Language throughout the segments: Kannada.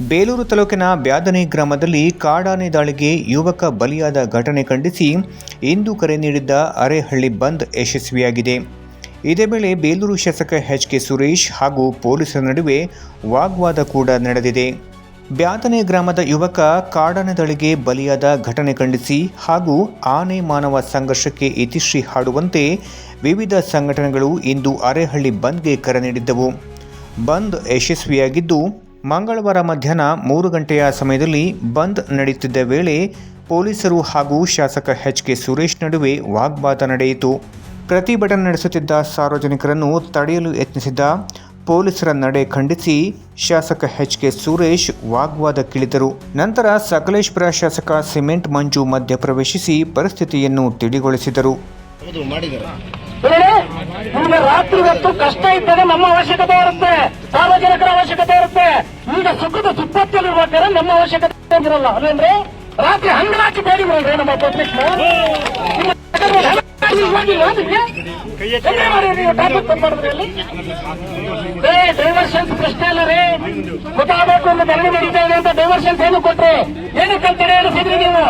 ಬೇಲೂರು ತಾಲೂಕಿನ ಬ್ಯಾದನೆ ಗ್ರಾಮದಲ್ಲಿ ಕಾಡಾನೆ ದಾಳಿಗೆ ಯುವಕ ಬಲಿಯಾದ ಘಟನೆ ಖಂಡಿಸಿ ಇಂದು ಕರೆ ನೀಡಿದ್ದ ಅರೆಹಳ್ಳಿ ಬಂದ್ ಯಶಸ್ವಿಯಾಗಿದೆ. ಇದೇ ವೇಳೆ ಬೇಲೂರು ಶಾಸಕ ಎಚ್ ಕೆ ಸುರೇಶ್ ಹಾಗೂ ಪೊಲೀಸರ ನಡುವೆ ವಾಗ್ವಾದ ಕೂಡ ನಡೆದಿದೆ. ಬ್ಯಾತನೆ ಗ್ರಾಮದ ಯುವಕ ಕಾಡಾನೆ ದಾಳಿಗೆ ಬಲಿಯಾದ ಘಟನೆ ಖಂಡಿಸಿ ಹಾಗೂ ಆನೆ ಮಾನವ ಸಂಘರ್ಷಕ್ಕೆ ಇತಿಶ್ರೀ ಹಾಡುವಂತೆ ವಿವಿಧ ಸಂಘಟನೆಗಳು ಇಂದು ಅರೆಹಳ್ಳಿ ಬಂದ್ಗೆ ಕರೆ ನೀಡಿದ್ದವು. ಬಂದ್ ಯಶಸ್ವಿಯಾಗಿದ್ದು ಮಂಗಳವಾರ ಮಧ್ಯಾಹ್ನ ಮೂರು ಗಂಟೆಯ ಸಮಯದಲ್ಲಿ ಬಂದ್ ನಡೆಯುತ್ತಿದ್ದ ವೇಳೆ ಪೊಲೀಸರು ಹಾಗೂ ಶಾಸಕ ಎಚ್ ಕೆ ಸುರೇಶ್ ನಡುವೆ ವಾಗ್ವಾದ ನಡೆಯಿತು. ಪ್ರತಿಭಟನೆ ನಡೆಸುತ್ತಿದ್ದ ಸಾರ್ವಜನಿಕರನ್ನು ತಡೆಯಲು ಯತ್ನಿಸಿದ್ದ ಪೊಲೀಸರ ನಡೆ ಖಂಡಿಸಿ ಶಾಸಕ ಎಚ್ ಕೆ ಸುರೇಶ್ ವಾಗ್ವಾದಕ್ಕಿಳಿದರು ನಂತರ ಸಕಲೇಶ್ಪುರ ಶಾಸಕ ಸಿಮೆಂಟ್ ಮಂಜು ಮಧ್ಯ ಪ್ರವೇಶಿಸಿ ಪರಿಸ್ಥಿತಿಯನ್ನು ತಿಳಿಗೊಳಿಸಿದರು. ರಾತ್ರಿ ಹೊತ್ತು ಕಷ್ಟ ಇದ್ದಾಗ ನಮ್ಮ ಅವಶ್ಯಕತೆ ಇರುತ್ತೆ. ಸಾರ್ವಜನಿಕರ ಅವಶ್ಯಕತೆ ಇರುತ್ತೆ. ಈಗ ಸುಖದ ಕರೆ ನಮ್ಮ ಅವಶ್ಯಕತೆ ಇರಲ್ಲ. ಅಲ್ಲಂದ್ರೆ ರಾತ್ರಿ ಹಂಗಾಕಿ ಬೇಡಿ ಮಾಡ್ರಿ ನಮ್ಮ ಪಬ್ಲಿಕ್ ಡೈವರ್ಷನ್ಸ್ ಪ್ರಶ್ನೆ ಅಲ್ಲ ರೀ. ಗೊತ್ತಾಗಬೇಕು ಅಂತ ಧರಣಿ ನಡೀತಾ ಅಂತ ಡೈವರ್ಷನ್ಸ್ ಏನು ಕೊಟ್ರಿ? ಏನಕ್ಕೆ ತಡೆ ಹಿಡಿಸಿದ್ರಿ ನೀವು?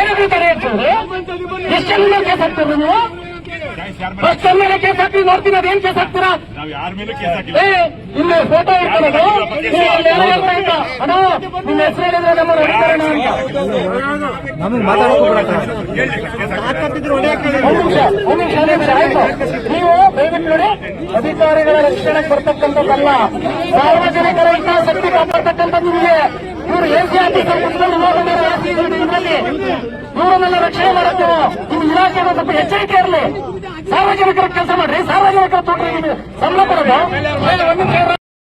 ಏನಕ್ಕೆ ತಡೆ ಎಷ್ಟು ಕೇಸ್ ಹಾಕ್ತೀರಿ ನೀವು? ಮೇಲೆ ಕೇಸ್ ಹಾಕ್ತೀವಿ ನೋಡ್ತೀನಿ ಅದೇನ್ ಕೇಸ್ ಹಾಕ್ತೀರಾ? ನಾವ್ ಯಾರ ಮೇಲೂ ಕೇಸ್ ಹಾಕಿಲ್ಲ. ಏ ನಿಮ್ಮ ಫೋಟೋ ಅಣ್ಣ ನಿಮ್ಮ ಹೆಸರು ಹೇಳಿದ್ರೆ ನಮ್ಮ ಹೊಡಿತಾರಣ ಅಂತ. ಒಂದು ನಿಮಿಷ ಒಂದು ನಿಮಿಷ ಅದೇ ಆಯ್ತು. ನೀವು ದಯವಿಟ್ಟು ನೋಡಿ ಅಧಿಕಾರಿಗಳ ರಕ್ಷಣೆಗೆ ಬರ್ತಕ್ಕಂಥದ್ದಲ್ಲ. ಸಾರ್ವಜನಿಕರ ಹಿತಾಸಕ್ತಿ ಕಾಪಾಡ್ತಕ್ಕಂಥದ್ದು ನಿಮಗೆ. ಇವರು ಎ ಸಿ ಆಫೀಸರ್ ಕುತ್ಕೊಂಡು ನೋಡಿದ್ರೆ ಇದರಲ್ಲಿ ಇವರನ್ನೆಲ್ಲ ರಕ್ಷಣೆ ಇಲಾಖೆ ಸ್ವಲ್ಪ ಎಚ್ಚರಿಕೆ ಇರಲಿ. ಸಾರ್ವಜನಿಕರ ಕೆಲಸ ಮಾಡ್ರಿ. ಸಾರ್ವಜನಿಕರ ತೋಟ ಸಂಬಳ ನಿಮಿಷ